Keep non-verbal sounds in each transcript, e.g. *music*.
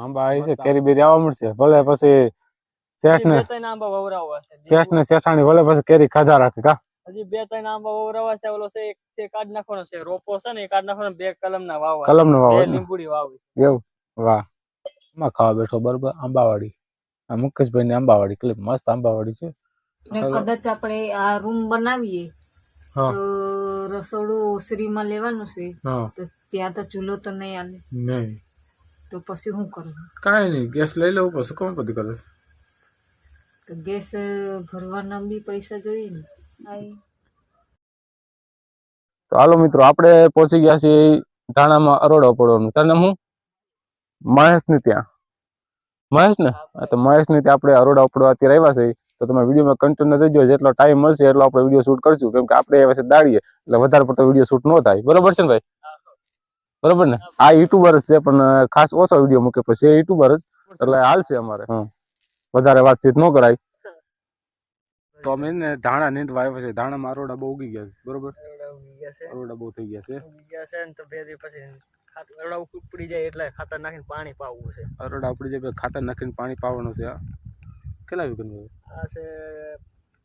આંબા આવી છે કેરી બેરી આવવા મળશે. ભલે પછી શેઠ ને આંબા વવરાવવા છે. શેઠ ને શેઠાણી ભલે પછી કેરી ખાધા રાખે કા? હજી બે ત્રણ આંબા વવરાવા છે ઓલો છે એક છે કાઢ નાખવાનો છે રોપો છે ને એ કાઢ નાખવાનો બે કલમ ના વાવવા કલમ નો? વાવ લીંબુડી વાવી એવું? વાહ. માં ખાવા બેઠો બરોબર આંબાવાડી. આ મુકેશભાઈ ની આંબાવાડી ક્લિપ મસ્ત આંબાવાડી છે. ને કદાચ આપણે આ રૂમ બનાવીએ રસોડું ઓસરીમાં લેવાનું છે તો ત્યાં તો ચૂલો તો નહીં આલે નહીં. તો પછી શું કરું? કાંઈ નહીં ગેસ લઈ લેવું પછી કોણ બધું કરે છે? તો ગેસ ભરવાના બી પૈસા જોઈએ ને? તો હાલો મિત્રો આપણે પહોંચી ગયા છીએ ધાણામાં અરોડા પડવાનું. તને હું? મહેશની ત્યાં. મહેશ ને? તો મહેશની ત્યાં આપણે અરોડા ઉપડવા અત્યારે આવ્યા છે તો તમે વિડીયોમાં કન્ટિન્યુ રહેજો. જેટલો ટાઈમ મળશે એટલો આપણે વીડિયો શૂટ કરશું. કેમ કે આપણે એ પાસે દાડીએ. એટલે વધારે પડતો વીડિયો શૂટ ન થાય. બરોબર છે ને ભાઈ? બરોબર ને? આ યુટ્યુબર જ છે પણ ખાસ ઓછો વીડિયો મૂકે પછી એ યુટ્યુબર જ. એટલે હાલશે અમારે. વધારે વાતચીત ન કરાય. તો અમે ને ધાણા નીંદવા આવ્યા છે. ધાણામાં અરોડા બહુ ઉગી ગયા છે. બરોબર? એવડા ઉગી ગયા છે. અરોડા બહુ થઈ ગયા છે. ઉગી ગયા છે ને તો બે દિવસ પછી અરોડા ઉપડી જાય એટલે ખાતર નાખીને પાણી પાવવું છે. અરોડા ઉપડી જાય ખાતર નાખીને પાણી પાવાનું છે આ કેટલા વીઘાનું આ છે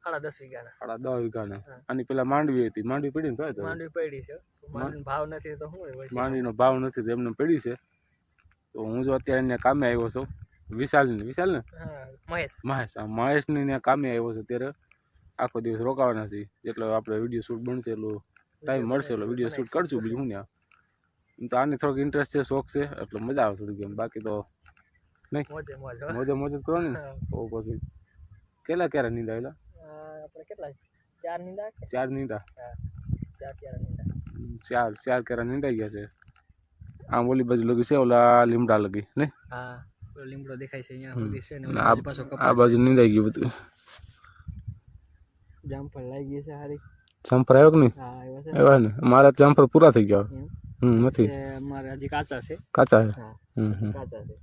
સાડા દસ વીઘાના. સાડા દસ વીઘાના. આની પેલા માંડવી હતી. માંડવી પડી ને કહેતો માંડવી પડી છે. માંડવી ભાવ નથી તો શું? માંડવીનો ભાવ નથી તો એમને પડી છે. તો હું જો અત્યારે એને કામે આવ્યો છું. વિશાલ ને વિશાલ ને મહેશ. મહેશ મહેશ ને ત્યાં કામે આવ્યો છે ત્યારે આખો દિવસ રોકાવાના છે એટલે આપણે વીડિયો શૂટ બનશે એટલું ટાઈમ મળશે એટલે વીડિયો શૂટ કરશું બીજું હું ત્યાં? તો આની થોડોક ઇન્ટરેસ્ટ છે શોખ છે. એટલે મજા આવે થોડી ગેમ બાકી તો મોજે મોજ. મોજે કરવાની ને? તો પછી કેટલા ક્યારે નીંદ આ આપણે કેટલા ચાર નીંદા ચાર નીંદા. ચાર ચાર નીંદા? ચાર ચાર કેરા નીંદાઈ ગયા છે. આમ ઓલી બાજુ લગી છે ઓલા લીમડા લગી ને હા ઓલો લીમડો દેખાય છે અહીંયા. સુધી છે ને આ બાજુ પાછો આ બાજુ નીંદાઈ ગયું બધું. જામફળ લાગી ગઈ છે હારી. જામફળ આવ્યો કે નહીં? હા આવ્યો છે. એવા ને? મારા જામફળ પૂરા થઈ ગયા. હમ નથી. મારે હજી કાચા છે. કાચા છે? હમ હમ. કાચા છે.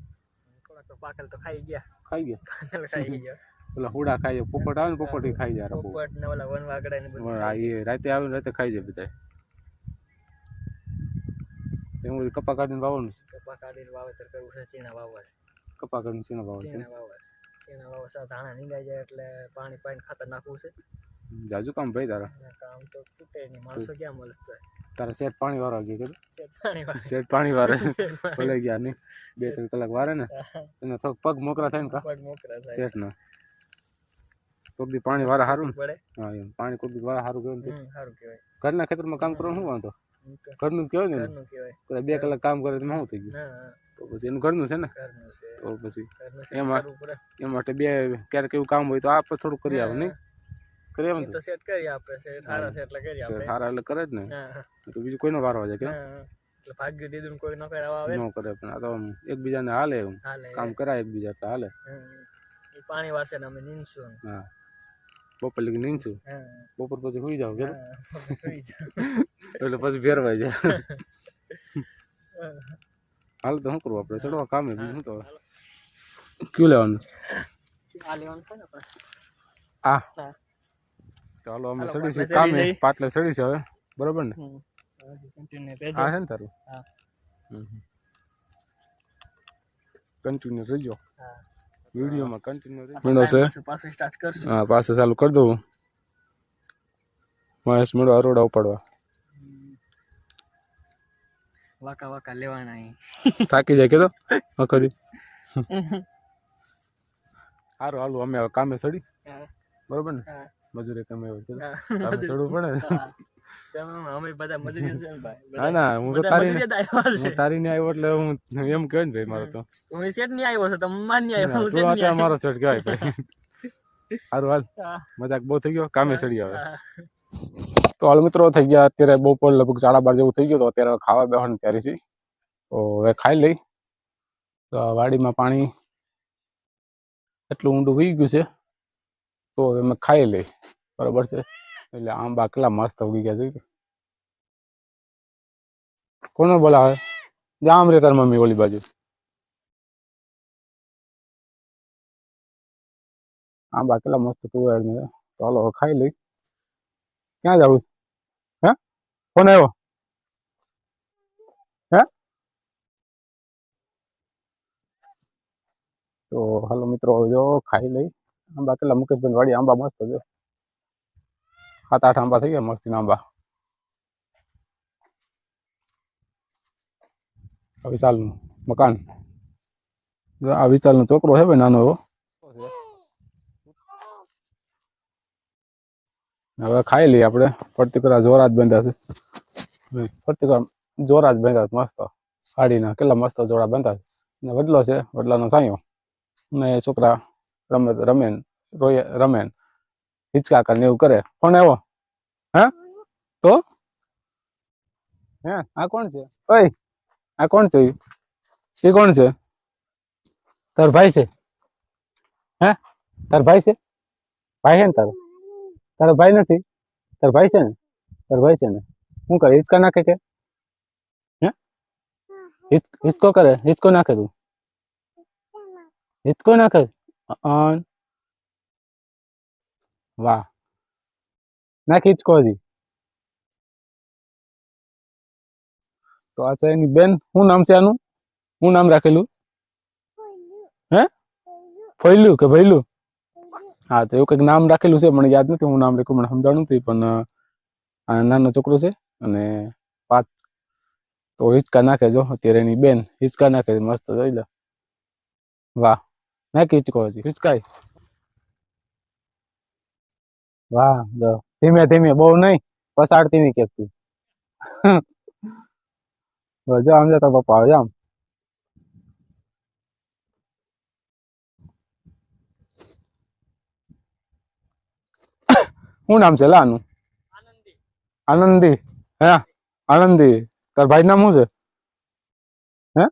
થોડાક તો પાકેલ તો ખાઈ ગયા. ખાઈ ગયા? પાકેલ ખાઈ ગયા. ઓલા હુડા ખાઈ જાય પોપટ આવે ને પોપટ ખાઈ જાય. પોપટ ને ઓલા વન વાગડા ને બધું એ રાતે આવે ને રાતે ખાઈ જાય બધા એમ બધું કપા કાઢીને વાવવાનું છે? કપા કાઢીને વાવેતર કરવું છે ચીના વાવવા છે. કપા કાઢીને શેના વાવવાનું ચીણા વાવવા છે. ચીના વાવવા છે ધાણા નીંગાઈ જાય એટલે પાણી પાણી ખાતર નાખવું છે. છે જાજુ કામ ભાઈ તારા? કામ તો તૂટે નહીં માણસો ક્યાં મળે છે? તારા શેઠ પાણી વાળા છે વાળે. શેઠ પાણી વાળે છે. *laughs* છે ભલે ગયા નહીં. બે ત્રણ કલાક વારે ને. એને થોડોક પગ મોકરા થાય ને પગ મોકરા થાય. શેઠ ના કોક દી પાણી વાળા સારું ને? પડે હા એમ. પાણી કોક દી વાળા સારું કહેવાય ને હમ, સારું કહેવાય ઘરના ખેતરમાં કામ કરવાનું શું વાંધો? હમ, તો ઘરનું જ કહેવાય ને ઘરનું કહેવાય. કદાચ બે કલાક કામ કરે તો શું થઈ ગયું? હા હા, તો પછી એનું ઘરનું છે ને? ઘરનું છે. તો પછી ઘરનું છે એમાં- કરવું પડે. એ માટે બે ક્યારેક એવું કામ હોય તો આપણે થોડું કરી આવે નહીં? કરી આવે એ ને તો સેટ કરી આપે છે સારા છે એટલે કરી આપે. સારા એટલે કરે જ ને. હા હા, તો બીજું કોઈનો વારો આવે કે? હા હા. એટલે ભાગ્ય દીધું ને કોઈ ન કરાવવા આવે ને ન? કરે પણ આ તો આમ એકબીજાને હાલે એમ. હાલે. કામ કરાય એકબીજા એટલે હાલે. હમ. એ પાણી વારસે ને અમે નીંદશું ને. હા. બપોર લગી નીંદશું હા. બપોર પછી સુઈ જાવ કે. એટલે પછી ફેરવાઈ જાય. હાલ તો શું કરવું આપણે? ચડવા કામે બીજું તો. કયું લેવાનું? આ છે. ચાલો અમે હાલો, ચડી છે પાટલે ચડી કામે. પાટલે ચડી છે હવે. બરોબર ને? હા છે ને તારું. કન્ટિન્યુ રહીજો. હા. વિડીયોમાં કન્ટિન્યુ રહીજો છે? પાછું- સ્ટાર્ટ કરશું. હા પાછું ચાલુ કરી દઉં. મહેશ મેળો અરોડા ઉપાડવા. વાકા વાકા લેવાના અહીં. થાકી જાય કીધો? આખો દી સારું *laughs* હાલું અમે કામે ચડી. બરોબર ને? મજૂરે કામે ચડવું પડે ને ને હું તો તારી મજૂરી જ આવ્યા છે. હું તારી ને આવ્યો એટલે હું એમ કહે ને ભાઈ મારો તો. હું શેઠની આવ્યો છું તમે માનની આવ્યો હું તું ની મારો સેટ કહેવાય ભાઈ. સારું હાલ. મજાક બહુ થઈ ગયો કામે ચડી આવે. તો હાલ મિત્રો થઈ ગયા અત્યારે બપોર લગભગ સાડા બાર જેવું થઈ ગયું તો અત્યારે ખાવા બેસવાની તૈયારી છે. તો હવે ખાઈ લઈ. તો વાડીમાં પાણી એટલું ઊંડું વહી ગયું છે. તો હવે ખાઈ લઈ. બરોબર છે? એટલે આંબા કેટલા મસ્ત ઉગી ગયા છે. કોને બોલાવે? જામ રે તાર મમ્મી ઓલી બાજુ. આંબા કેટલા મસ્ત તુવેર ને. તો ખાઈ લઈ. ક્યાં જવું હે? કોને આવ્યો હે? તો હાલો મિત્રો જો ખાઈ લઈ. આંબા કેટલા મુકેશભાઈ વાડી આંબા મસ્ત છે. સાત, આઠ આંબા થઈ ગયા મસ્તી આંબા. આ વિશાલનું મકાન. આ વિશાલનો છોકરો છે ભાઈ, નાનો એવો. હવે ખાઈ લઈએ આપણે. ફરતીકરા જોરા જ બાંધ્યા છે. ફરતી જોરા જ બાંધ્યા છે, મસ્ત. સાડીના કેટલા મસ્ત જોડા બાંધ્યા છે. ને વડલો છે, વડલાનો સાયો. ને છોકરા રમે રમે રોય રમે ને હિચકા કરે ને એવું કરે કોણ આવ્યો હા તો હે આ કોણ છે ઓય આ કોણ છે ઈ? એ કોણ છે તાર ભાઈ છે હે તાર ભાઈ છે ભાઈ છે ને તારો તારો ભાઈ નથી તાર ભાઈ છે ને તાર ભાઈ છે ને શું કરે હિચકા નાખે કે હે હિચ- હિચકો કરે હિચકો નાખે તું હિચકો નાખે અન. વાહ. ના હજી. તો આ છે બેન, શું નામ છે આનું? શું નામ રાખેલું? હે? કે ભૈલું? હા, તો એવું કંઈક નામ રાખેલું છે, મને યાદ નથી, હું નામ રાખ્યું મને સમજાણું નથી, પણ આ નાનો છોકરો છે અને પાંચ. તો હિંચકા નાખે જો, અત્યારે એની બેન, હિંચકા નાખે, મસ્ત જોઈ લે. વાહ. નાખી હિંચકો હજી, હિંચકાય. વાહ જો. ધીમે ધીમે. બહુ નહીં પસાડતી નહીં કેતી જો આમ જતો પપ્પા આવે આમ. શું નામ છે લાનું આનંદી. હે? આનંદી. તાર ભાઈ નામ શું છે? હે?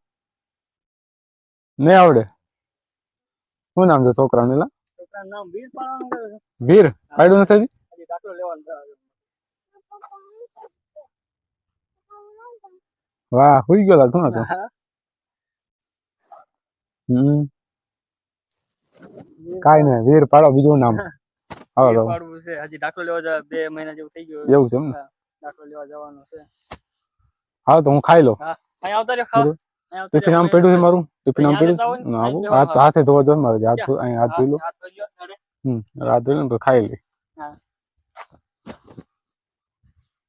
નહીં આવડે. શું નામ છે છોકરાને લા? વીર પાડ્યું નથી વાહ હુઈ ગયો લાગતું નતો હમ. કાઈ નહીં વીર પાડો બીજું નામ. આવો તો પાડવું છે. હજી દાખલો લેવા જવા બે મહિના જેવું થઈ ગયું એવું છે એમ ને? દાખલો લેવા જવાનો છે. હા તો હું ખાઈ લઉં. અહીં આવતા રહ્યો ખાવા ટિફિન આમ. પડ્યું છે મારું? ટિફિન આમ પડ્યું છે? આવું? હાથ હાથે ધોવા જો મારે હાથ ધો- અહીં હાથ ધોઈ લો લો. હમ હાથ ધોઈ લો ખાઈ લઈ હા.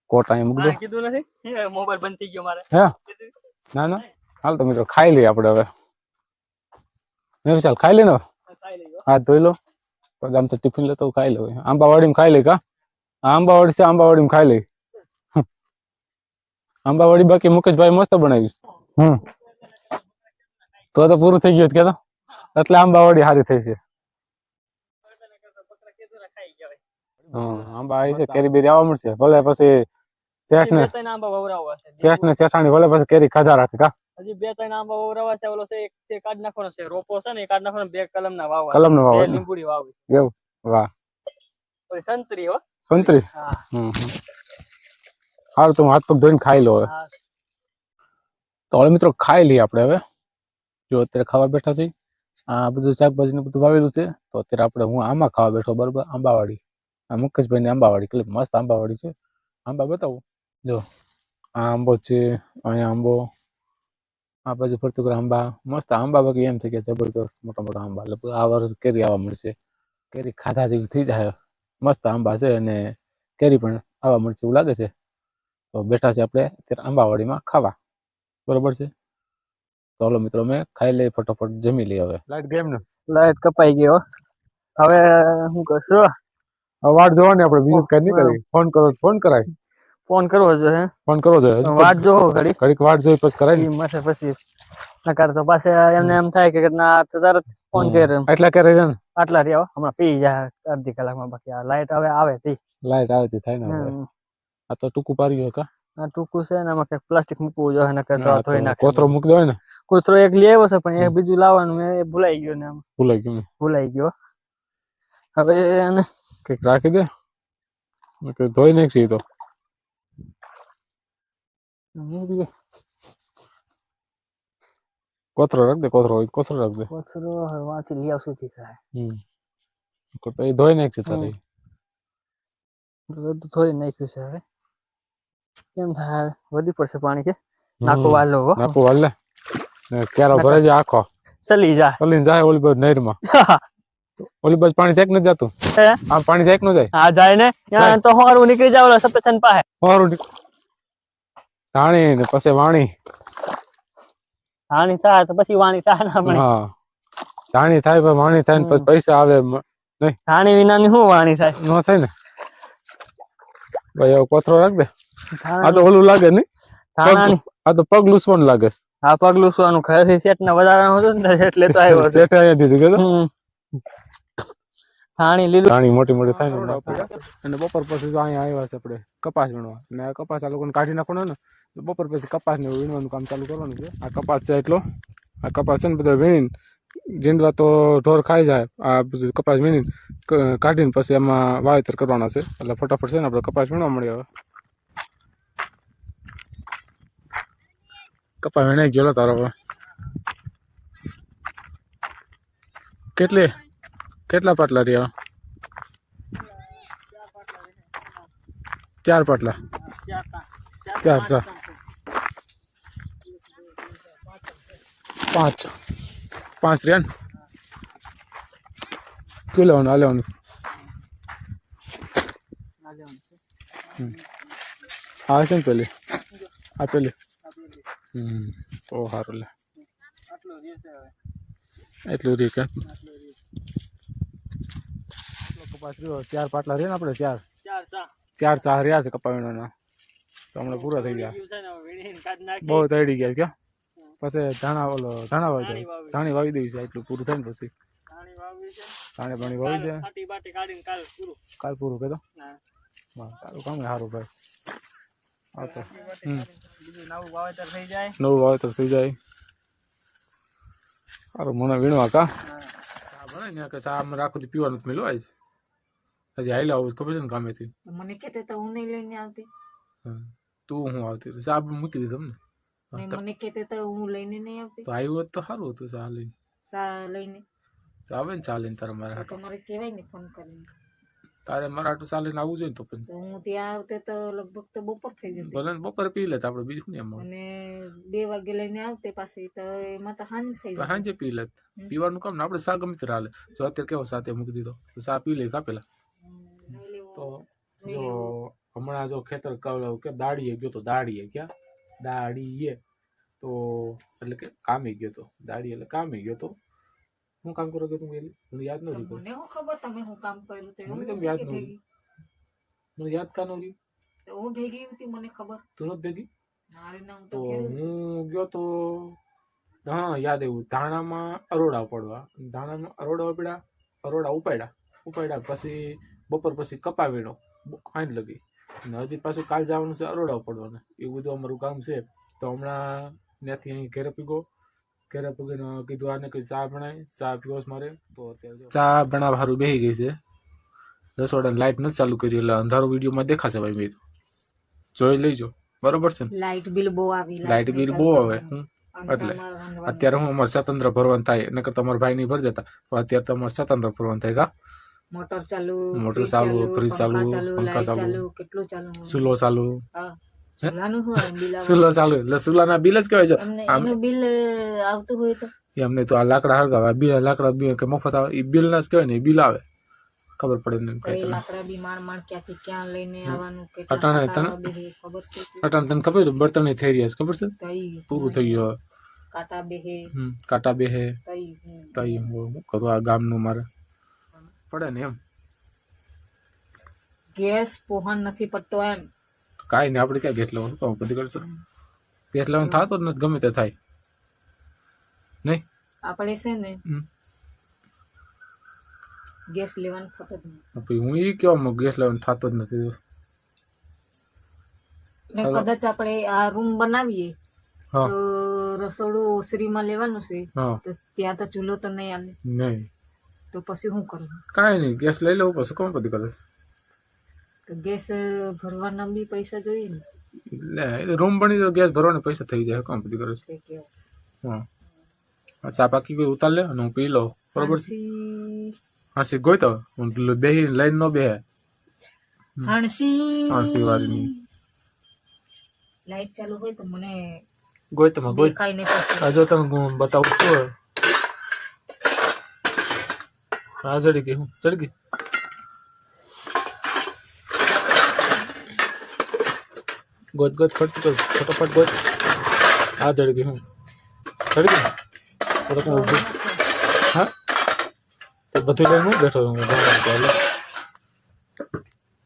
કોટ અહીં મૂકી દો. કીધું નથી? મોબાઈલ બંધ થઈ ગયો મારે. હે? ના ના. હાલ તો મિત્રો ખાઈ લઈએ આપણે હવે. મેં વિશાલ ખાઈ લે ને. હાથ ધોઈ લો. પછી આમ તો ટિફિન લેતો ખાઈ લે આંબાવાડીમાં ખાઈ લે કા? આંબાવાડી છે આંબાવાડીમાં ખાઈ લે. આંબાવાડી બાકી મુકેશભાઈ મસ્ત બનાવ્યું હમ. તો તો પૂરું થઈ ગયું કે તો એટલે આંબાવાડી સારી થઈ છે. આંબા આવી છે કેરી બેરી આવવા મળશે. ભલે પછી શેઠ ને. શેઠ ને શેઠાણી ભલે પછી કેરી ખાધા રાખે કા? હજી બે ત્રણ આંબા વવરાવવા છે ઓલો છે એક છે કાઢ નાખવાનો છે રોપો છે ને કાઢ નાખવાનો બે કલમ ના વાવવા કલમ ના વાવવા વાવ લીંબુડી વાવવી એવું? વાહ. પછી સંતરી હો. સંતરી? હા. હમ. તો હું હાથ પગ ધોઈને ખાઈ લો હવે. તો હવે મિત્રો ખાઈ લઈએ આપણે હવે. જો અત્યારે ખાવા બેઠા છે, આ બધું શાકભાજી ને બધું વાવેલું છે, તો અત્યારે આપણે હું આમાં ખાવા બેઠો, બરોબર? આંબાવાડી. આ મુકેશભાઈ ની આંબાવાડી કેટલી મસ્ત આંબાવાડી છે. આંબા બતાવું. જો, આ આંબો છે, અહીંયા આંબો, આ બાજુ ફરતું આંબા. મસ્ત આંબા બાકી એમ થઈ ગયા જબરદસ્ત મોટા મોટા આંબા. લગભગ આ વર્ષ કેરી આવવા મળશે. કેરી ખાધા જેવી થઈ જાય. મસ્ત આંબા છે અને કેરી પણ આવવા મળશે એવું લાગે છે. તો બેઠા છે આપણે અત્યારે આંબાવાડીમાં ખાવા. બરોબર છે? તો હાલો મિત્રો અમે ખાઈ લઈએ ફટાફટ જમી લઈએ હવે. લાઈટ ગેમ ને? લાઈટ કપાઈ ગયો. હવે શું કરશું? વાટ જોવાની આપણે બીજું કઈ નહીં કરી ફોન કરો તો ફોન કરાય. ફોન કરવો છે હે? ફોન કરવો જોઈએ હજી વાટ જોવો ઘડી ઘડીક વાટ જોઈ પછી કરાય ને. ઈ માથે પછી. નકાર તો પાસે એમને એમ થાય કે ના તો તરત ફોન હમ. કરે એમ. એટલા ક્યારે છે ને? આટલા રહ્યા હો. હમણાં પી જાય અડધી કલાકમાં બાકી. આ લાઈટ હવે આવે તી. લાઈટ આવે તે થાય ને હવે. હમ. આ તો ટૂંકું પારી ગયો કા? આ ટૂંકું છે ને આમાં કંઈક પ્લાસ્ટિક મૂકવું જોઈએ ને કચરો ધોઈ નાખે કોથરો મૂકી દો ને? કોથરો એક લઈ આવ્યો છે પણ એક બીજું લાવવાનું મેં એ ભૂલાઈ ગયો ને આમ. ભૂલાઈ ગયો. ભૂલાઈ ગયો હવે એને કંઈક રાખી દે. મેં કીધું ધોઈ નાખી તો. કોથરો રાખ દે કોથરો હોય કોથરો રાખ દે. કોથરો હવે વાંચી લઈ આવશું થી ખાય હમ. તો એ ધોઈ નાખશે તારે. બધું ધોઈ નાખ્યું છે હવે. કેમ થાય? વધી પડશે પાણી કે? નાકો વાલો હો. નાખું હાલ ને ને ક્યારો ભરાઈ જાય આખો. ચલી જા. ચલી જાય ઓલી બાજુ નહેરમાં. *laughs* ઓલી બાજુ પાણી શેક ન જતું આ પાણી શેકનું જાય? હા જાય ને. ત્યાં તો હોરું નીકળી જાવ સપેસન પાસે. હોરું ધાણી ને પછી વાણી. હાની થાય તો પછી વાણી થાય ના પણ હા. ધાણી થાય પણ વાણી થાય ને પછી પૈસા આવે મ- વિના વિનાની શું વાણી થાય? ન થાય ને? ભાઈ કોથરો રાખ દે. આ તો ઓલું લાગે ને આ તો પગ લૂસવાનું લાગે આ પગલું સુવાનું ઘરેથી સેટ ને વધારાનું હતું ને એટલે તો *laughs* આવ્યો સેટ અહીંયાથી જ કીધું. હમ. લીલું. થાણી મોટી મોટી થાય અને બપોર પછી તો અહીંયા આવ્યા છે આપણે કપાસ વીણવા. ને આ કપાસ આ લોકોને કાઢી નાખવાનો ને બપોર પછી કપાસ ને વીણવાનું કામ ચાલુ કરવાનું છે. આ કપાસ છે એટલો. આ કપાસ છે ને બધા વીણીને જીંડવા તો ઢોર ખાઈ જાય આ બધું કપાસ વીણીને કાઢીને પછી એમાં વાવેતર કરવાના છે. એટલે ફટાફટ છે ને આપણે કપાસ વીણવા મળી આવે કપાસ વેણે ગયો તારો હવે. કેટલી? કેટલા પાટલા રહ્યા? ચાર પાટલા. ચાર ચાર. પાંચ. પાંચ રહ્યા ને? કયું લેવાનું? આ લેવાનું. આ છે ને પેલી? આ પેલી? હમ. તો સારું લે. એટલું રી કે? કપાસ રહ્યો. ચાર પાટલા રહ્યા ને આપણે? ચાર? ચાર ચા. રહ્યા છે કપાવીના તો હમણાં પૂરા થઈ ગયા. ગયું છે ને હવે વીણીને કાઢી નાખી. બહુ તળી ગયા ક્યાં પછી ધાણા ઓલો ધાણા વાવી ધાણી વાવી. જાય ધાણી વાવી દઈ છે એટલું પૂરું થાય ને પછી. ધાણી વાવી છે. ધાણે પાણી વાવી દે. કાલ પૂરું. કાલ પૂરું કહેતો તારું કામ સારું ભાઈ. હા તો. ફાટી બાટી હમ. કાઢીને બીજું નવું વાવેતર થઈ જાય. નવું વાવેતર થઈ જાય. સારું મને વીણવા કા? હા. ચા બને ને કે ચા અમે રાખો પીવાનું જ મેલું આવીશ હજી હાઈલા આવું ખબર છે ને કામેથી મને કહેતે તો હું નહીં લઈને આવતી. હા. તું હું આવતી? હતી. ચા મૂકી દીધી તમને? હા, ને તો મને કહેતે તો હું લઈને નહીં આવતી. તો આવ્યું હોત તો સારું હતું ચા લઈને. સા લઈને. તો આવે ને ચા લઈને તારે મારા તો હાટું. તમારે કહેવાય ને ફોન કરીને. તારે મરાઠું હાટું આવું આવવું જોઈએ તો પછી હું ત્યાં આવતે તો લગભગ તો બપોર થઈ જતી. ભલે બપોર પી લેતા આપણે બીજું ને એમાં અને બે વાગે લઈને આવતે પાછી તો એમાં તો હાન થઈ જાય. સાંજે પી લેત પીવાનું કામ ને આપણે સા ગમે ત્યારે હાલે જો અત્યારે કેવો સાથે મૂકી દીધો. તો સા પી લે કાપેલા પેલા? તો જો હમણાં જો ખેતર કે દાડીએ ગયો તો દાડીએ ક્યાં? દાડીએ. તો એટલે કે કામે ગયો તો. દાડી એટલે કામે ગયો તો. હું કામ કરો કે તું પેલી મને યાદ નથી મને શું ખબર તમે હું કામ કર્યું તે? મને હું કેમ યાદ નથી. મને યાદ કા ન રહ્યું? તો હું ભેગી હતી મને ખબર? તું નથી ભેગી? નારે ના હું તો હું ગયો તો હા યાદ આવ્યું. ધાણામાં અરોડા પડવા ધાણામાં અરોડા પડ્યા અરોડા ઉપાડ્યા. ઉપાડ્યા પછી બપોર પછી કપાવીનો. ખાંડ લગી. અને હજી પાછું કાલ જવાનું છે અરોડા પડવાના એવું બધું અમારું કામ છે. તો હમણાં ત્યાંથી અહીં ઘેરે પીગો. ઘેરે પગીને કીધું આને કઈ ચા ભણાય? ચા પીવો મારે? તો ચા બનાવવા સારું બેસી ગઈ છે. રસોડા લાઇટ નથી ચાલુ કરી એટલે અંધારો વિડીયોમાં દેખાશે ભાઈ મેં જોઈ લેજો. બરોબર છે ને? લાઇટ બિલ બહુ આવી લાઇટ બિલ બહુ આવે. હમ. એટલે અત્યારે હું અમારે સ્વતંત્ર ભરવાનું થાય નકર તમારા ભાઈ નહીં ભરી દેતા. પણ અત્યારે તમારે સ્વતંત્ર ભરવાનું થાય કા? મોટર ચાલુ મોટર ફ્રીજ ચાલુ, ફ્રીજ ચાલુ, પંખા ચાલુ. ચાલુ કેટલું ચાલુ સુલો ચાલુ. હા. બિલ આવે? ચાલુ એટલે સુલાના બિલ જ કહેવાય છે. એનું બિલ આવતું હોય તો? એમને તો આ લાકડા હળગાવે બિલ લાકડા બી કે મફત આવે. એ બિલ ના જ કહેવાય ને એ બિલ આવે. ખબર પડે ને લાકડા બી માણ માણ ક્યાંથી ક્યાં લઈને આવવાનું અટાણે તને- ખબર છે? અટાણે તને ખબર છે? બર્તન થઈ રહ્યા છે? ખબર છે પૂરું થઈ ગયું કાટા બેહે. કાટા કાંટા બે હે તઈ હું કરું આ ગામનું મારે. પડે ને એમ. ગેસ પોહન નથી પડતો એમ. કાંઈ નહીં આપણે ક્યાં ગેસ લેવાનું તો બધી કરશો? ગેસ લેવાનું થતો જ નથી ગમે તે થાય. નહીં? આપણે છે ને ગેસ લેવાનું થતો જ નથી. હું એ કેવા ગેસ લેવાનું થતો જ નથી. ને કદાચ આપણે આ રૂમ બનાવીએ તો રસોડું ઓસરીમાં લેવાનું છે તો ત્યાં તો ચૂલો તો નહીં આલે. નહીં. તો પછી શું કરું? કાંઈ નહીં ગેસ લઈ લેવું પછી કોણ બધી કરે છે? તો ગેસ ભરવાના બી પૈસા જોઈએ ને? એટલે રૂમ બની તો ગેસ ભરવાના પૈસા થઈ જાય કોણ બધી કરે છે. હા. ચા પાકી કોઈ ઉતાર લે અને હું પી લઉં. બરોબર છે? હાંસી. ગોઈ તો? હું બેહી લઈને નો બે હાંસી. હાંસી વાળીની લાઈટ ચાલુ હોય તો મને ગોઈ તમે ગોઈ. ખાઈ નહીં પછી. તમે બતાવું છું. આ ચડી ગઈ હું. ચડી ગઈ? ગોત ગોત ફટ કર ફટાફટ ગોત આ ચડી ગઈ હું ચડી ગઈ તો તો હું ઊભી. હા તો બધું લઈને હું બેઠો છું ચાલો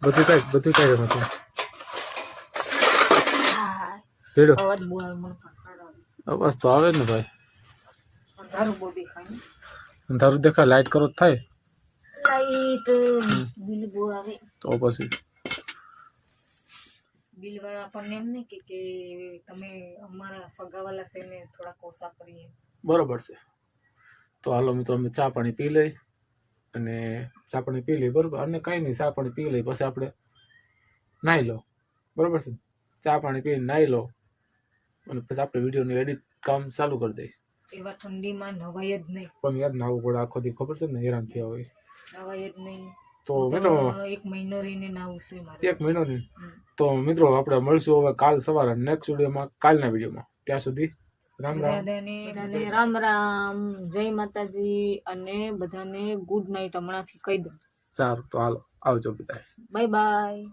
બધું કઈ બધું કઈ રમત છે ચડ્યો અવાજ બહુ આવે મને કંટાળો આવે. અવાજ તો આવે જ ને ભાઈ અંધારું બહુ દેખાય ને. તારું દેખા લાઈટ કરો તો થાય લાઈટ બિલ બહુ આવે તો પછી બિલ વાળા આપણને એમ નહીં કે કે તમે અમારા સગાવાલા છે ને થોડાક ઓછા કરીએ. બરોબર છે. તો હાલો મિત્રો અમે ચા પાણી પી લઈ અને ચા પાણી પી લઈ બરોબર? અને કાંઈ નહીં ચા પાણી પી લઈ પછી આપણે નાહી લો. બરોબર છે? ચા પાણી પીને નાહી લો અને પછી આપણે વિડીયોનું એડિટ કામ ચાલુ કરી દઈએ. એવા ઠંડીમાં નવાય જ નહીં. પણ યાર નાવું પડે આખો દી ખબર છે ને હેરાન થયા હોય. નવાય જ નહીં. તો મિત્રો એક મહિનો રહીને નાવું છે મારે. એક મહિનો રહીને? તો મિત્રો આપણે મળશું હવે કાલ સવારે નેક્સ્ટ વિડીયોમાં કાલના વિડીયોમાં. ત્યાં સુધી રામ રામ. રામ રામ. જય માતાજી અને બધાને ગુડ નાઇટ હમણાંથી કહી દઉં. સારું તો હાલો આવજો બધા બાય બાય